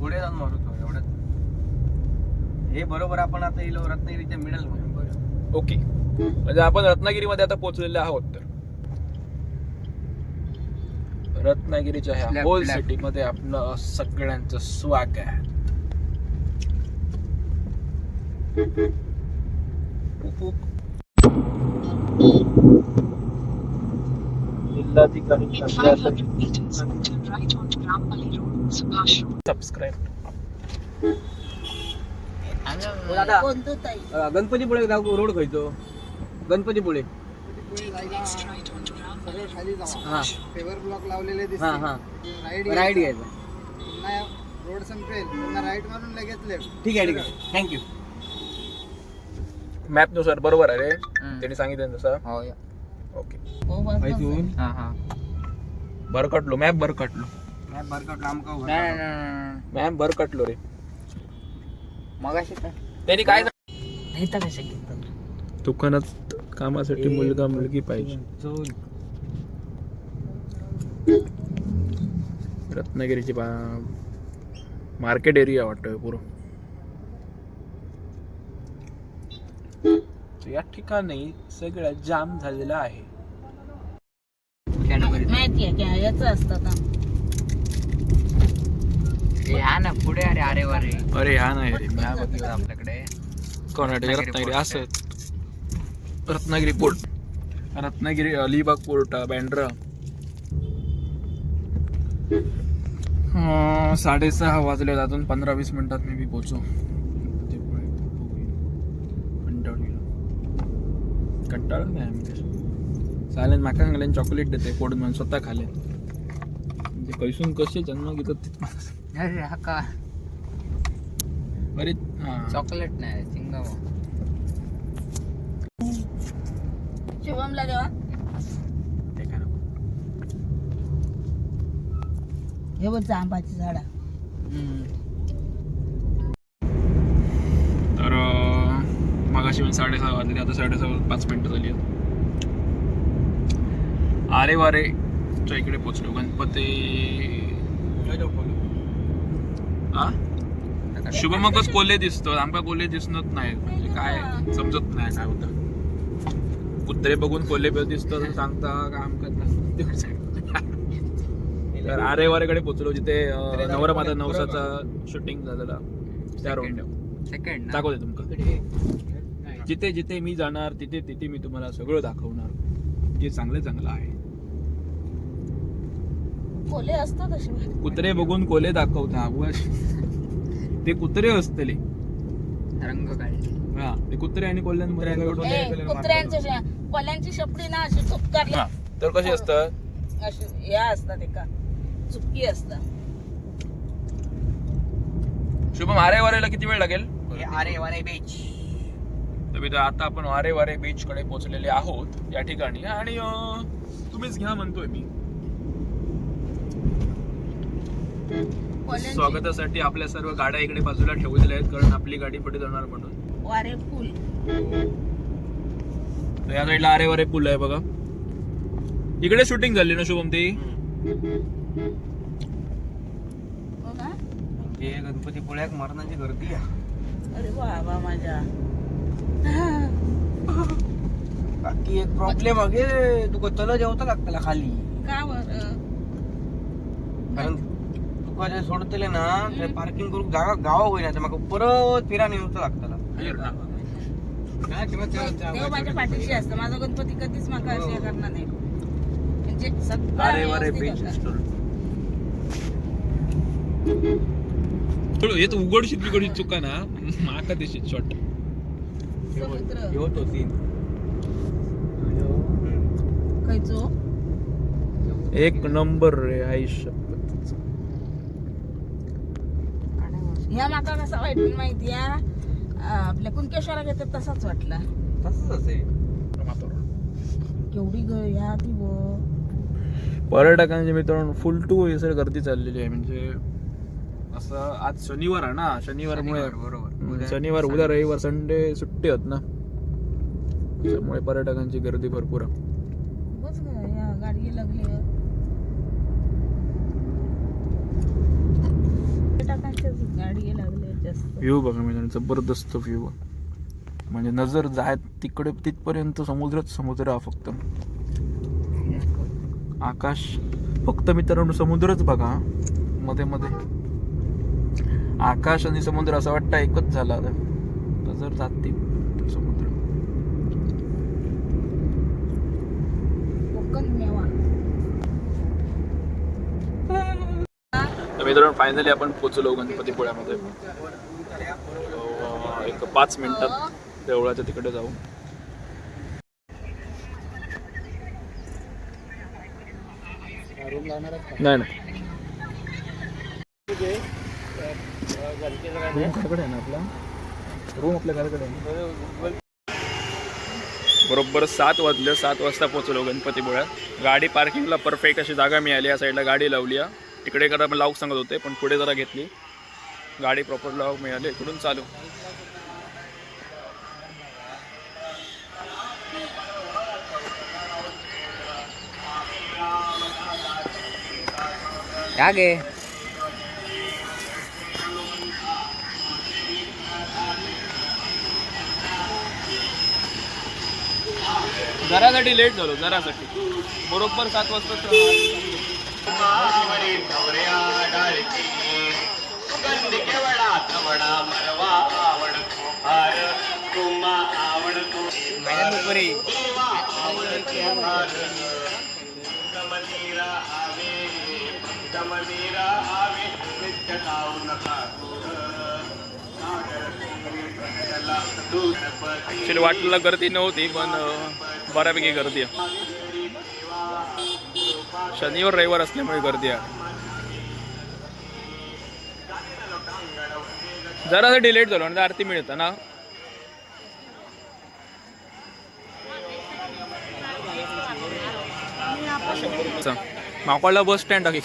पुढे जाऊन मारू तो एवढ्यात हे बरोबर आपण आता इलो रत्नागिरीच्या मिडलमध्ये. ओके. म्हणजे आपण रत्नागिरीमध्ये आता पोहोचलेले आहोत तर. रत्नागिरीच्या ह्या होल. सिटी मध्ये आपलं सगळ्यांचं स्वागत. आहे उक, उक. जिल्हाधिकारी सबस्क्राईब दादा गणपतीपुळे रोड खयचो. गणपतीपुळे. हा. ब्लॉक लावलेले हा दिसते हा. राईट राईट घ्यायचा. पुन्हा रोड संपेल पुन्हा राईट मारून लगेच लेफ्ट ठीक आहे ठीक आहे. थँक्यू मॅपनुसार बरोबर आहे रे. त्यांनी सांगितलं तसं हो ओके हो. हा हा. बरकटलो मॅप बरकटलो. आमका. मॅप बरकटलो रे. मगाशी तर. त्यांनी काय? दुकानात कामासाठी मुलगा मुलगी पाहिजे. रत्नागिरीची बा मार्केट एरिया वाटतोय पुरं या ठिकाणी सगळं जाम झालेलं आहे माहिती आहे की याच असतं ना हा पुढे अरे अरे वारे अरे हा नाही रे बघितलं आपल्याकडे. कर्नाटक रत्नागिरी रत्नागिरी port असं. रत्नागिरी पोर्ट. रत्नागिरी अलिबाग पोर्ट बँड्रा अं, साडेसहा वाजले अजून पंधरा वीस मिनिटात मी बी पोचू ते पुढे बघूया. कंटाळून गेलो कंटाळून नाही आम्ही तसे. चालेल माका सांगल्यान चॉकलेट देते कोड म्हणून स्वतः खाले कैसून कसे जन्म घेतात अरे हा का? अरे हा. चॉकलेट नाही चिंगाम. शुभमला देवा. ते काय नको. हे बघ आंबाची झाडा. तर अं, मगाशी पण साडेसहा वाजले आता साडेसहा पाच मिनिटं झाली आहेत. आरे वारे च्या इकडे पोचलो. गणपती शुभमकच कोल्हे दिसतो आमका कोल्हे दिसत नाही. म्हणजे काय समजत नाही काय होतं. कुत्रे बघून कोल्हे दिसतो सांगता का आमका नाही. तर आरे वारेकडे पोचलो जिथे अं, नवरा माझा नवसाचा शूटिंग झालेला. त्या रोड सेकंड दाखवते तुमका. जिथे जिथे मी जाणार तिथे तिथे मी तुम्हाला सगळं दाखवणार. जे चांगलं चांगलं आहे. कोले असतात असे कुत्रे बघून कोले दाखवता. बुवा. ते कुत्रे असतले. रंग काय हा ते कुत्रे आणि कोल्ह्यांमध्ये कुत्र्यांचे कोल्यांची शपडी ना अशी चुपकारली. तर कसे असतात? अशी या असतात एका. चुपकी असतात. शुभम आरे वारेला किती वेळ लागेल? अरे वारे बीच तर आता आपण वारे वारे बीच कडे पोहोचलेले आहोत या ठिकाणी. आणि तुम्हीच घ्या म्हणतोय मी. स्वागतासाठी आपल्या सर्व गाड्या इकडे बाजूला ठेवलेल्या आहेत कारण आपली गाडी पुढे जाणार म्हणून. वारे फुल तर या साईडला आरे वारे पूल आहे बघा. इकडे शूटिंग झाली ना शुभम ती? हो ना हे गणपतीपुळ्याक मरणाची गर्दी आहे. अरे बाबा माझ्या. बाकी एक प्रॉब्लेम आहे. तुका तल जेवता लागतला खाली. का बरं? कारण तुका जे सोडतले ना ते पार्किंग करूक जागा गावा होईना ते म्हाका परत फिरान येऊचं लागतला देव माझ्या पाठीशी असतं. माझा गणपती कधीच माका अशी हे करणार नाही. म्हणजे सगळं अरे वारे होतं. येत उघडशीत बिघडशीत चुका ना. माका दिशी शॉट समुद्र. ह्यो तो सीन खयचो एक नंबर रे आई ह्या माका कसा वाईट माहिती आपल्या कुणकेश्वरा घेतात तसाच वाटला. तसंच असेल केवढी ग ह्या ती व. पर्यटकांचे मित्रांनो फुल टू सर गर्दी चाललेली आहे. म्हणजे असं आज शनिवार आहे ना शनिवारमुळे शनिवार, बरोबर. शनिवार उद्या रविवार संडे सुट्टी होत ना. त्यामुळे पर्यटकांची गर्दी भरपूर आहे बस ग या गाडी लागली पर्यटकांचे व्ह्यू बघा मित्रांनो जबरदस्त व्ह्यू. म्हणजे नजर जाय तिकडे तिथपर्यंत समुद्रच समुद्र हा फक्त. आकाश फक्त मित्रांनो समुद्रच बघा मध्ये मध्ये. आकाश आणि समुद्र असं वाटतं एकच झाला आता. नजर जाते तो समुद्र कोकण मेवा तर फायनली आपण पोचलो गणपतीपुळ्यामध्ये एक पाच मिनिटात देवळाच्या तिकडे जाऊ. नाही नाही. रूम आहे ना आपला? रूम आपल्या घराकडे आहे बरोबर सात वाजले सात वाजता पोचलो गणपतीपुळ्यात गाडी पार्किंगला परफेक्ट अशी जागा मिळाली या साईडला गाडी लावली आहे. तिकडे करा लावूक सांगत होते पण पुढे जरा घेतली. गाडी प्रॉपर लावूक मिळाली इकडून चालू. या गे जरासाठी लेट झालो जरासाठी. बरोबर सात वाजता ऍक्च्युली वाटलेला गर्दी नव्हती पण बऱ्यापैकी गर्दी आहे. शनिवार रविवार असल्यामुळे गर्दी आहे. जरासाठी डिलेट झालो आणि आरती मिळतं ना. माकडला बस स्टँड आहे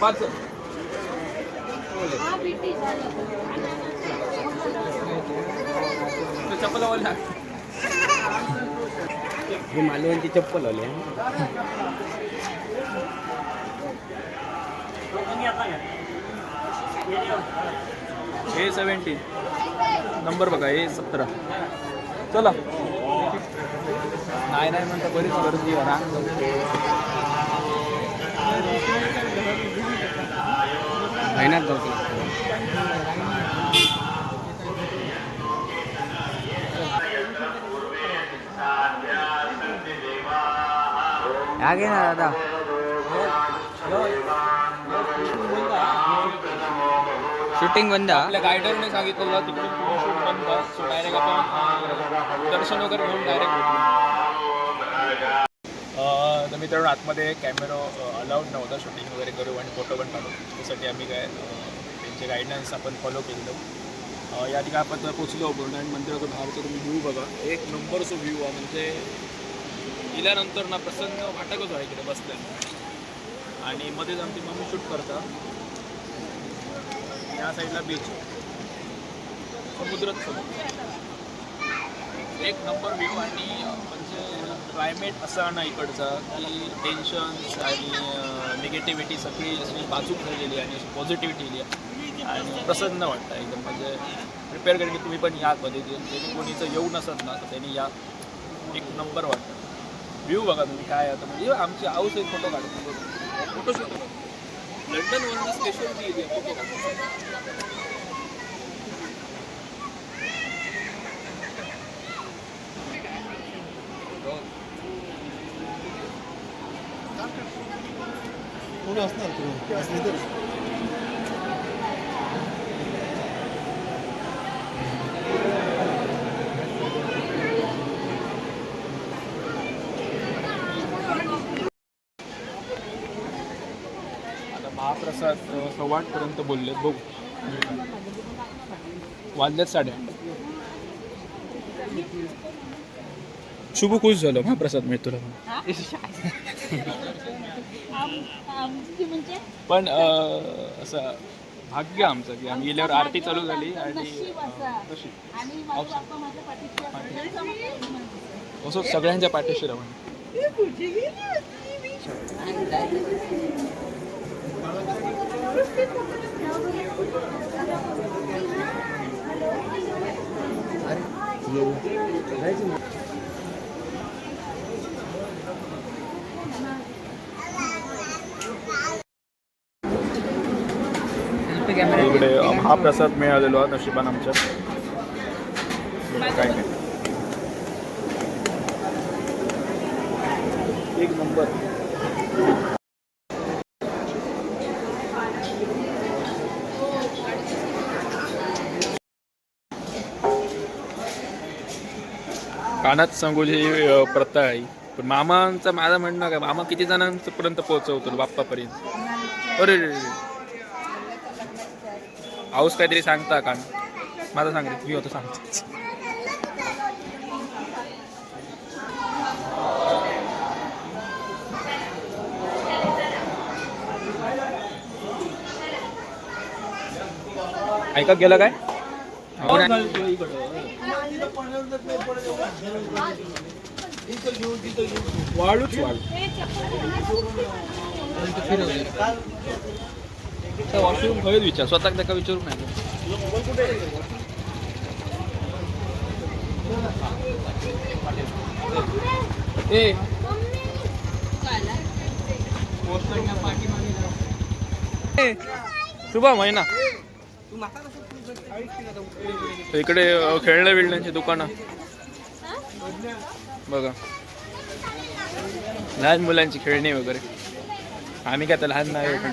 पाच. चप्पल लावायला ही मालवणची चप्पल आली ए सेवन्टीन नंबर बघा ए सतरा चला नाही नाही म्हणता बरीच गर्दी आहे, रांग महिन्यात जाऊ या गे ना दादा. शूटिंग बंद आपल्या गायडरने सांगितलं तिकडून शूट बंद सो डायरेक्ट आपण दर्शन वगैरे घेऊन डायरेक्ट तर मित्रांनो आतमध्ये कॅमेरा अलाउड नव्हता शूटिंग वगैरे करू आणि फोटो पण काढू त्यासाठी आम्ही काय त्यांचे गायडन्स आपण फॉलो केलेलो. या ठिकाणी आपण पोचलो आपण मंदिराचं मंदिराचा बाहेरचा तुम्ही व्ह्यू बघा. एक नंबरचा व्ह्यू आहे म्हणजे गेल्यानंतर ना प्रसन्न वाटकच आहे इकडे बसल्या आणि मध्येच आमची मम्मी शूट करता या साईडला बीच समुद्रात समुद्र. एक नंबर व्ह्यू आणि म्हणजे क्लायमेट असा ना इकडचं की टेन्शन्स आणि निगेटिव्हिटी सगळी अशी बाजूक झालेली आणि आणि पॉझिटिव्हिटी आली आहे. आणि प्रसन्न वाटतं एकदम. म्हणजे प्रिपेअर करेन की तुम्ही पण या कधी त्यांनी कोणीचं येऊ नसत ना तर त्यांनी या. एक नंबर वाटतं. व्ह्यू बघा तुम्ही काय आता. म्हणजे आमची हाऊस एक फोटो काढतो फोटोशूट लंडनवरून स्पेशल असणार तुम्ही. असली तर. आता महाप्रसाद अ, सव्वा आठपर्यंत बोललेत. बघू. वाजल्यात साडे शुभ खुश झालो महाप्रसाद मिळतो म्हणजे पण अ, असं भाग्य आमचं की आम्ही गेल्यावर आरती चालू झाली आणि. असं. सगळ्यांच्या पाठीशी राहून. हा प्रसाद मिळालेलो आहे नशिबान आमच्या. काय नाही. एक नंबर. कानात सांगोली प्रथा आहे. पण मामांचं माझं म्हणणं काय मामा किती जणांपर्यंत पोहोचवतो बाप्पापर्यंत? अरे. आऊस काहीतरी सांगता कान माझं सांग मी होतो सांगतो. ऐका गेलं काय? वाळूच वाळू. वॉशरूम खरंच विचार. स्वतः त्याका विचारू नाही ए. शुभम शुभम महिना इकडे खेळण्या बिळण्यांची दुकानं. बघा. लहान मुलांची खेळणी वगैरे. आम्ही काय तर लहान नाही पण.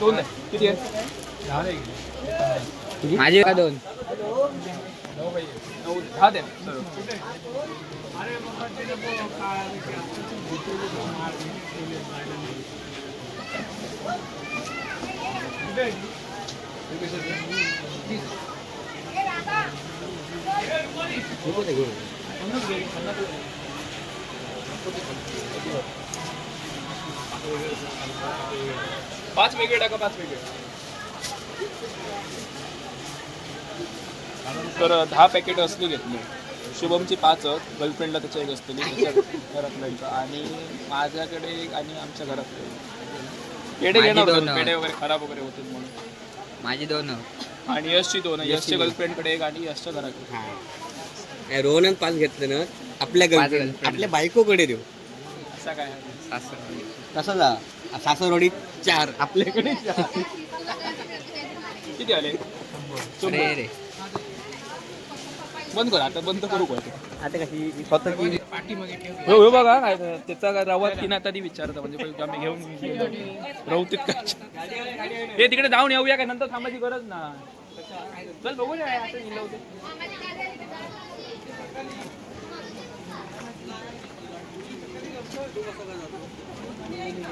दोन आहे. किती आहे? माझे का दोन? नऊ दहा द्या सर्व. पाच वेगळे टाका पाच वेगळे तर दहा पॅकेट असली घेतली शुभमची पाच गर्लफ्रेंडला त्याच्या एक असलेली त्याच्या घरातल्यांचं आणि माझ्याकडे एक आणि आमच्या घरातले पेढे घेणार होतो. पेढे वगैरे खराब वगैरे होते म्हणून. माझी दोन. आणि यशची दोन यशची यशच्या. गर्लफ्रेंडकडे एक आणि यशच्या घराकडे. रोहन पाच घेतले ना आपल्या गर्लफ्रेंड आपल्या बायकोकडे देऊ. असा काय? आहे? कसं जा. सासरवाडी चार. आपल्याकडे किती आले? रे बंद कर आता बंद करू का? आता कशी स्वतःची हो हो बघा काय त्याचा काय रवात की नाही तरी विचारता म्हणजे पहिले आम्ही घेऊन रवतीत काय हे तिकडे जाऊन येऊया काय नंतर थांबायची गरज ना. चल आता हिला होते.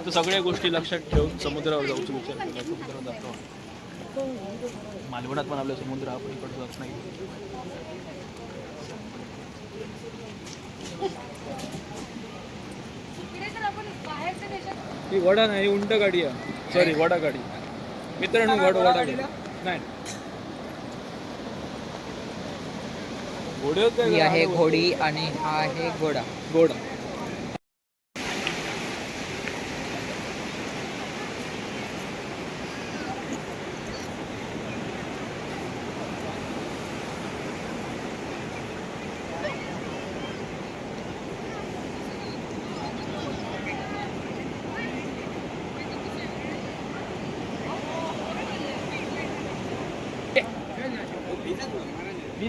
तर सगळ्या गोष्टी लक्षात ठेवून समुद्रावर जाऊचा विचार केला समुद्रावर जातो मालवणात पण आपल्या समुद्र हा पण इकडे जात नाही. ही वडा नाही ही उंट गाडी आहे. सॉरी वडा गाडी. मित्रांनो वड वडा गाडी. नाही. घोडे ही? आहे घोडी आणि हा आहे घोडा. घोडा.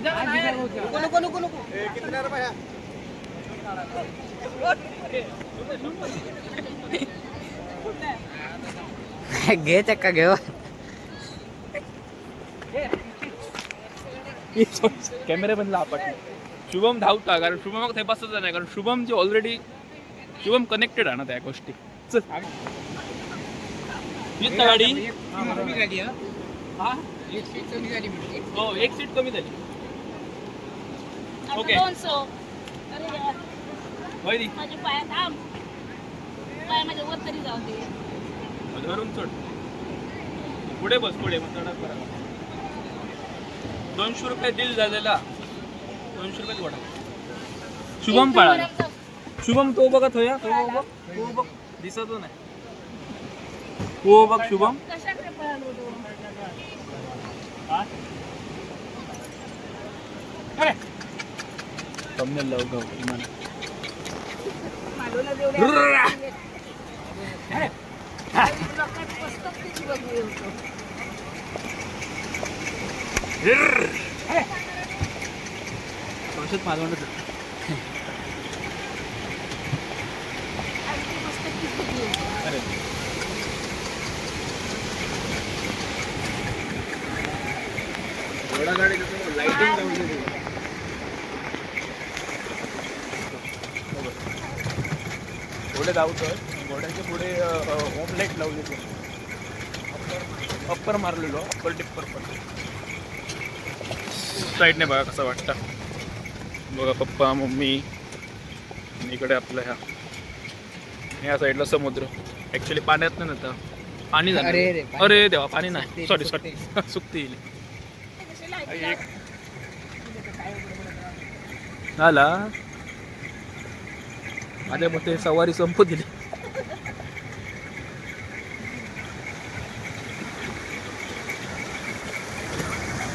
नको नको नको नको ए, कितना रुपया घे चक्का घेऊ कॅमेरा बंदला आपण. शुभम धावता कारण शुभम ते बसत नाही कारण शुभमची ऑलरेडी शुभम कनेक्टेड आहे ना त्या गोष्टी. ना गाडी. हा हो एक सीट कमी झाली. ओके दोन सो अरे यार, होय दी माझे पाय थांब. पाय माझ्या वर तरी जाऊ दे. धरून चढ. पुढे बस पुढे मग बरा दोनशे रुपये दिल झालेला. दोनशे रुपये वडा. शुभम पळाला. शुभम तो बघत होया तो बघ तो बघ. दिसत नाही. तो बघ शुभम. कशाकडे पळालो तू? Thumbnail तिची बघू होतो औषध होतो अरे. घोडा गाडी लाइटिंग लावली घोडे धावतोय. घोड्याच्या पुढे होम लाइट लावली ती अप्पर मारलेलो अप्पर टिप्पर पण. साईडने बघा कसं वाटतं. बघा पप्पा मम्मी आणि इकडे आपलं ह्या. ह्या साईडला समुद्र. ॲक्च्युली पाण्यात नाही नव्हतं पाणी झालं अरे देवा पाणी नाही. सॉरी सॉरी सुकती. येईल? झाला. माझ्या मते सवारी संपू दिली.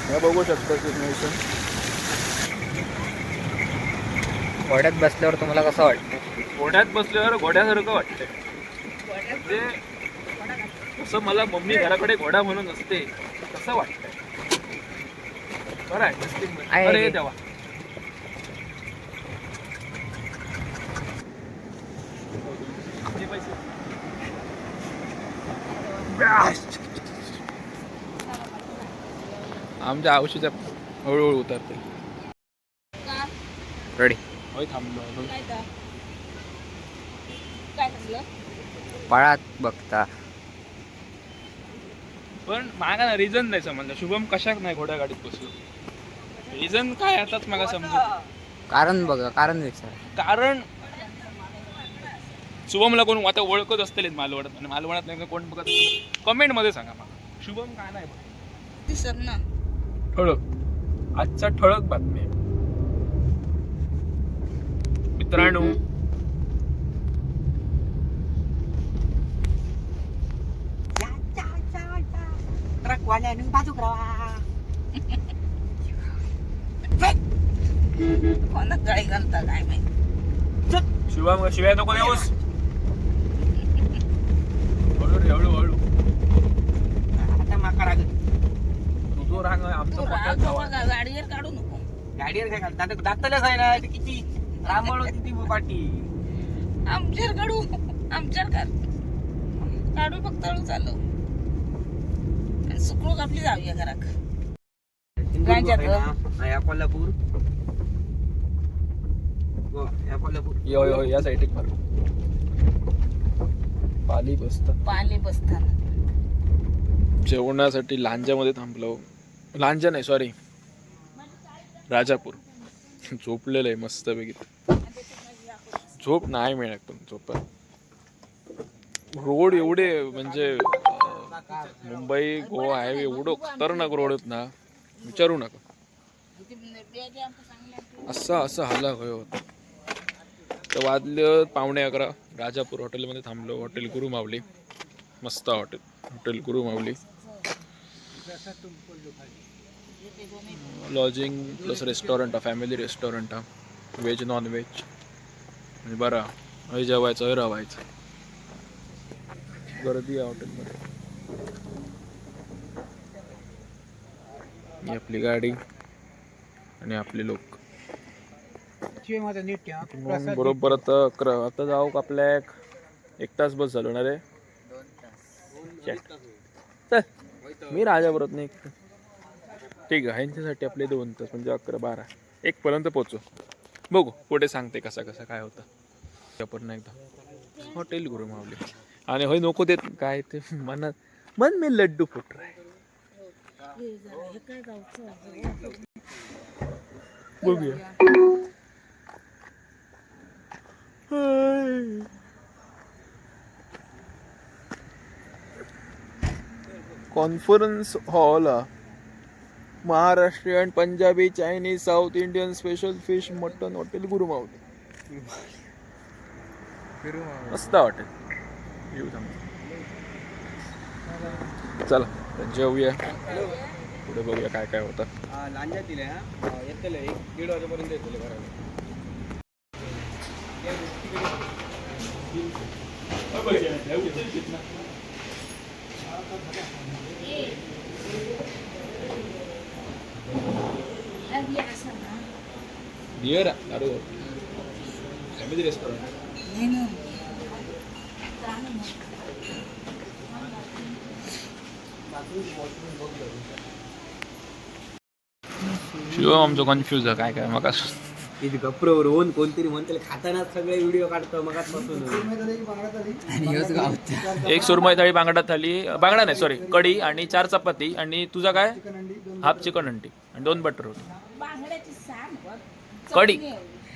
हे बघू शकता सिच्युएशन घोड्यात बसल्यावर तुम्हाला कसं वाटतं? घोड्यात बसल्यावर घोड्यासारखं वाटतंय. म्हणजे असं मला मम्मी घराकडे घोडा म्हणून असते कसं वाटतंय. बरं आहे अरे. देवा किती पैसे? आमच्या औषधा हळूहळू उतरते? रेडी होय थांबलो पळात बघता. पण मागा ना रिझन नाही समजलं. शुभम कशाक नाही घोड्या गाडीत बसलो? रिझन काय आताच मला समजत कारण बघा कारण विचार. कारण शुभमला कोण आता ओळखत असतील मालवणात. आणि मालवणात नाही कोण बघत कमेंटमध्ये सांगा मला. शुभम काय नाही दिसत ना. ठळक. आजचा ठळक बातमी. मित्रांनो बाजूक राहा घालता काय माहिती? शिवाय नको देऊस. हळू रे हळू हळू आता माका लागत तुझो रांग आमचं तू पोटात राग जावा. बाबा गाडीवर काढू नको. गाडीवर काय घालतात दातलच आहे ना ते किती रामळ होती ती पाटी. आमच्यावर काढू. आमच्यावर काढ. काढू फक्त हळू चालू. आणि सुकळूक आपली जाऊया घराक गांजात. या कोल्हापूर. हो, या कोल्हापूर. यो यो या साईडीक मार पाली बसतात. पाले बसताना जेवणासाठी लांजामध्ये थांबलो. लांजा नाही सॉरी राजापूर. झोपलेलं आहे मस्तपैकी झोप नाही मिळत पण झोप रोड एवढे म्हणजे अं, मुंबई गोवा हायवे एवढं खतरनाक रोड आहेत ना विचारू नका. असं असं हाला होय होतं. तर वाजलं पावणे अकरा. राजापूर हॉटेलमध्ये थांबलो. हॉटेल गुरु मावली मस्त hotel. Hotel Guru Mauli lodging plus restaurant हा फॅमिली रेस्टॉरंट हा. व्हेज नॉन व्हेज म्हणजे बरा. हय जेवायचं हय राहायचं गर्दी आहे हॉटेलमध्ये. ही आपली गाडी आणि आपले लोक. शिवाय माझा नीट ठेवा. मग प्रसाद बरोबर आता अकरा आता जाऊ आपल्या एक एक तास बस झालो ना रे चल. चल. मी राजा बरोबर नाही. ठीक आहे ह्यांच्यासाठी आपले दोन तास म्हणजे अकरा बारा. एक पर्यंत पोचू बघू पुढे सांगते कसा कसा काय होतं. आपण एकदा. हॉटेल गुरु मावले आणि होय नको देत. काय ते मनात मन मी लड्डू फुट राय. हे जरा हे काय गावचं बघूया. Conference hall Maharashtrian Punjabi Chinese South Indian special fish mutton hotel Gurumauli. मस्त हॉटेल येऊ थांब. चला जेवूया. पुढे बघूया काय काय होतं. लांजा दिले हा. येतले एक दीड वाजेपर्यंत येतले घराला. आणि असं ना बियर दारू फॅमिली रेस्टॉरंट नाही ना चालेल ना. शिवम आमचं कन्फ्युज आहे काय काय मग इथे गप्परवर होऊन कोणतरी म्हणते खाताना सगळे व्हिडिओ काढतो मग एक सुरमई थाळी बांगडा थाली बांगडा नाही सॉरी कढी आणि चार चपाती. आणि तुझा काय? हाफ चिकन अंडी आणि दोन बटर होते. बांगड्याची सांग बघ. कढी.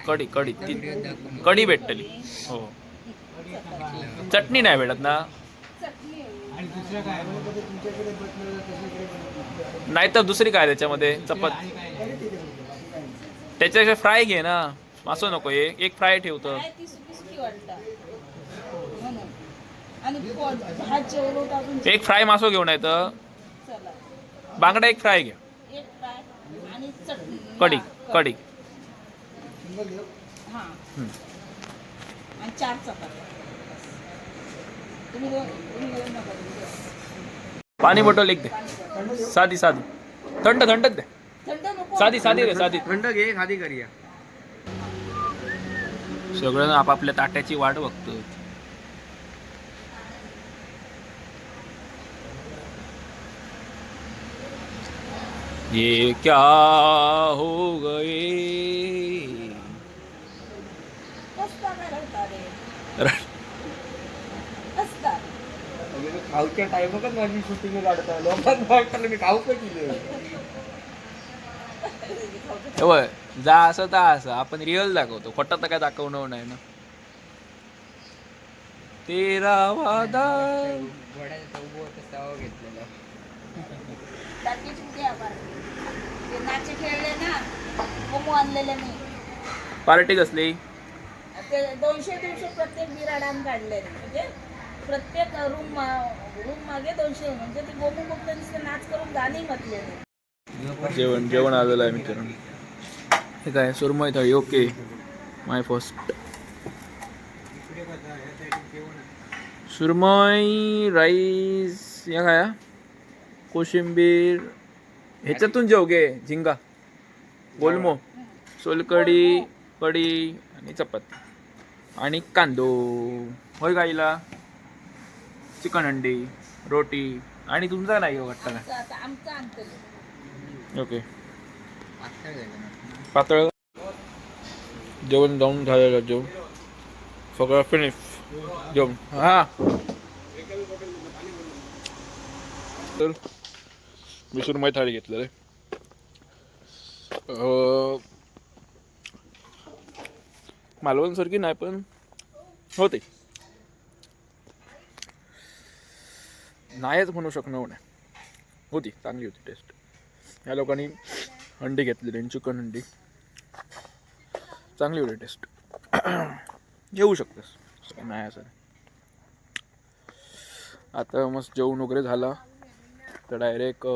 कढी कढी. ती कढी भेटली. हो. चटणी नाही भेटत ना? नाही तर दुसरी काय त्याच्यामध्ये? चपात. त्याच्यापेक्षा फ्राय घे ना. असं नको एक एक फ्राय ठेवतं काय ती सुकी सुकी वाटतं. म्हणून आणि पोट भात जेवलो होतं अजून एक फ्राय मासो घेऊन येतं. चला. बांगडा एक फ्राय घ्या एक फ्राय आणि चटणी. कढी हा, कढी. हा. हम्म. आणि चार चपात्या. तुम्ही दोन तुम्ही दोन नका देऊ, दोन. पाणी बॉटल एक दे. साधी साधी. थंड थंडच दे. थंड नको साधी साधी रे साधी. थंड घे खादी करूया सगळं आपापल्या ताट्याची वाट बघतो ये क्या हो गए? खाऊच्या टायमातच माझी शूटिंग काढतो. लोकांना वाटलं मी खाऊ का केलं हे बघ, जा असं ता असं. आपण रिअल दाखवतो. खोटं तर काय दाखवणं नाही ना. तेरा वादा. पार्टी कसली? ते दोनशे दोनशे प्रत्येक बिराडान काढले म्हणजे प्रत्येक रूम रूम मागे दोनशे म्हणजे ते गोमू नाच करून गाणी म्हटले. जेवण जेवण आलेलं आहे मित्रांनो. हे काय सुरमई thali okay my first surmai rice या काय हा? कोशिंबीर. ह्याच्यातून जेव घे झिंगा. गोलमो. सोलकडी कढी आणि चपाती. आणि कांदो होय गाईला. चिकन अंडी रोटी. आणि तुमचा नाही हो वाटतं का? ओके. पातळ जेवण जाऊन झालेलं जेवण. सगळं फिनिश जेवण. हा. तर मी सुरमई थाळी घेतलं रे मालवणसारखी नाही पण होते. नाहीच म्हणू शकणार नाही. होती चांगली होती टेस्ट या लोकांनी अंडी घेतलेली चिकन अंडी चांगली होती टेस्ट येऊ शकतेस नाही असं नाही. आता मस्त जेवण वगैरे झाला. तर डायरेक्ट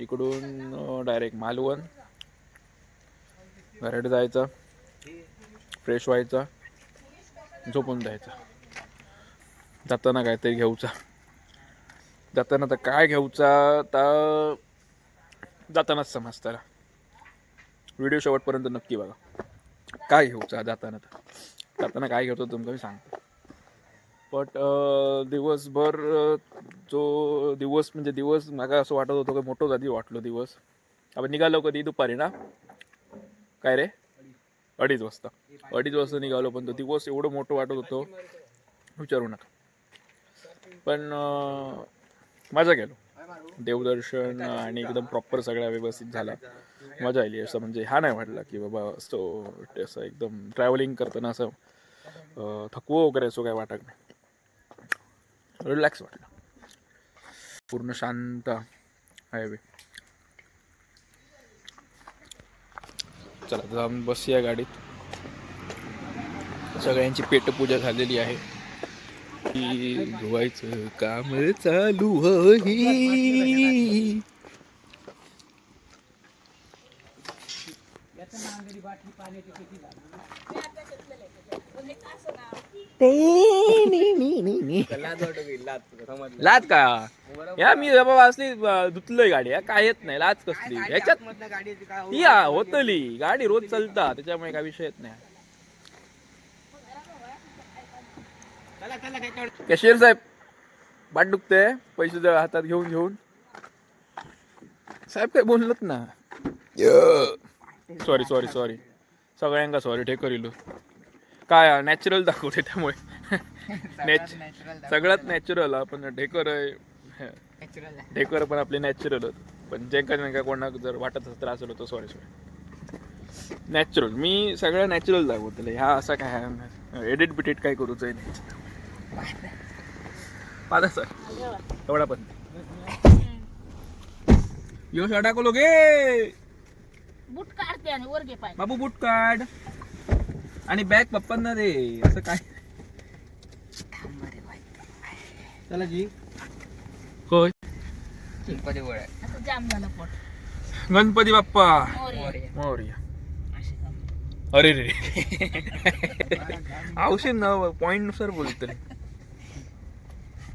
इकडून डायरेक्ट मालवण. घरात जायचं. फ्रेश व्हायचा. झोपून जायचं. जाताना काहीतरी घ्यायचा. जाताना तर काय घ्यायचा? तर जातानाच समजताना व्हिडिओ शेवटपर्यंत नक्की बघा. काय घेऊचा जाताना तर. जाताना काय घेतो तुमचं मी सांगतो. बट दिवसभर जो दिवस म्हणजे दिवस मला असं वाटत होतं की मोठं कधी वाटलो दिवस. आपण निघालो कधी दुपारी ना? काय रे? अडीच वाजता. अडीच वाजता निघालो पण तो दिवस एवढं मोठं वाटत होतो. विचारू नका. पण अं, मजा गेलो देवदर्शन आणि एकदम प्रॉपर सगळ्या व्यवस्थित झाला मजा आली असं म्हणजे हा नाही वाटला की बाबा असतो असं एकदम ट्रॅव्हलिंग करताना असं अं, थकवं वगैरे असो काय वाटत नाही. रिलॅक्स वाटलं. पूर्ण शांत हायवे चला जाऊन बसूया गाडीत. सगळ्यांची पेटपूजा झालेली आहे. धुवायचं काम चालू लाज का? या मी बाबा असली धुतलोय गाडी या काय येत नाही लाज कसली. काय या होतली. गाडी रोज चालता त्याच्यामुळे काय विषय येत नाही चला चला काय तेवढं- कॅशियर साहेब बाट दुखते पैसे जरा हातात घेऊन घेऊन. साहेब काय बोललत ना? सॉरी सॉरी सॉरी सगळ्यांका सॉरी ठे करिलो काय नॅचरल दाखवते त्यामुळे. नॅच सगळ्यात नॅचरल आपण ढेकर आहे. ढेकर पण आपले नॅचरल पण जे काय नाही कोणाक जर वाटत असं त्रास होतो सॉरी सॉरी नॅचरल मी सगळं नॅचरल दाखवतले ह्या असा काय एडिट बिटिट काय करूच नाही. पादा सर. एवढा पण. यो टाकलो गे बूट काढते आणि वर घे पाय. बाबू बूट काढ. आणि बॅग पप्पांना दे. असं काय? चला जी. होय आता जाम झालं पोट. गणपती बाप्पा. मोरया. मोरया. अशी काम. अरे रे. औषध ना पॉइंटनुसार बोलतले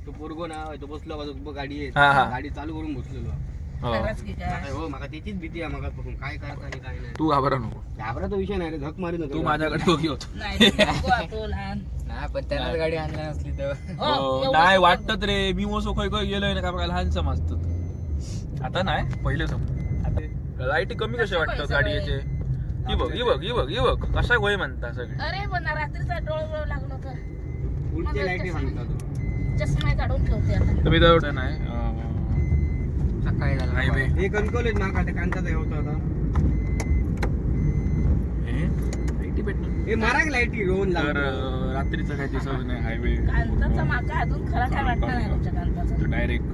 तो पोरगो ना तो बसलो तो गाडी आहे. हा, हा. गाडी चालू करून बसलेलो. हो. खरंच की काय? काय हो माका त्याचीच भीती आहे माका बघून काय करता आणि काय नाही. तू घाबरा नको. घाबराचा विषय नाही रे झक मारी तू माझ्याकडे बघी होत. नाही नको आ तो लहान पण त्यालाच गाडी आणली नसली तर. हो, एवढं नाही. वाटत रे. मी ओसो खय खय गेलोय ना का बघा लहान समजतात आता नाही पहिले सम आता लाईटी कमी कशा वाटतात सगळे. गाडीचे ही बघ ही बघ ही बघ ही बघ. कशा गोय म्हणता सगळे. अरे पण रात्रीचा डोळ लागलो तर उलटे लाईटी सांगतात चष्मा काढून ठेवते आता. तुम्ही तर नाही. सकाळी झालं? हायवे. हे कणकवलेच ना का ते कांचाचा होता आता. लाईटी भेटणार. हे मारा लाईटी रोहन तर लागतो अं, रात्रीचं काही दिसत नाही हायवे कांताचा माका अजून खरा काय वाटत नाही तुमच्या कांताचा. डायरेक्ट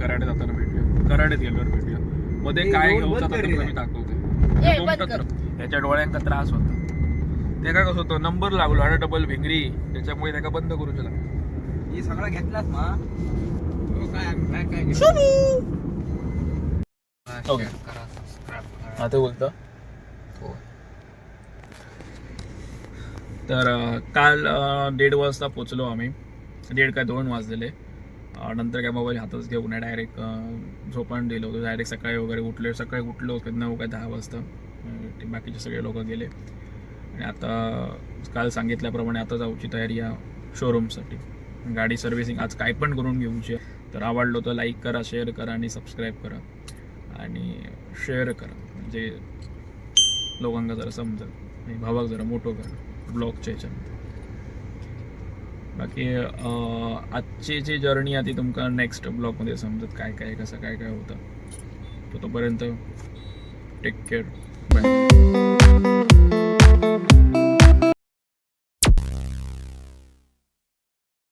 कराडे जाताना भेटूया. कराडेत गेल्यावर भेटूया. मध्ये हे काय बंद. मी ए, बंद. त्याच्या डोळ्यांका त्रास होता. ते काय कसं होतं? नंबर लागलो. आणि डबल भिंगरी. त्याच्यामुळे त्याका बंद करू चला हे सगळं मा? हो, काय काय काय ओके. ते बोलतं. तर काल दीड वाजता पोचलो आम्ही. दीड काय दोन वाजलेले. नंतर काय मोबाईल हातच घेऊन डायरेक्ट झोपण दिलं होतं. डायरेक्ट सकाळी वगैरे उठले. सकाळी उठलो नऊ काय दहा वाजता. बाकीचे सगळे लोक गेले. आणि आता काल सांगितल्याप्रमाणे आता जाऊची तयारी या शोरूमसाठी गाडी सर्व्हिसिंग आज काय पण करून घेऊची तर आवडलो तर लाईक करा शेअर करा आणि सबस्क्राईब करा. आणि शेअर करा. म्हणजे लोकांना जरा समजा आणि भावाक जरा मोठं करा. ब्लॉगच्या ह्याच्यामध्ये बाकी आजची जी जर्नी आहे ती तुमका नेक्स्ट ब्लॉगमध्ये समजत काय काय कसं काय काय होतं. तो तोपर्यंत टेक केअर बाय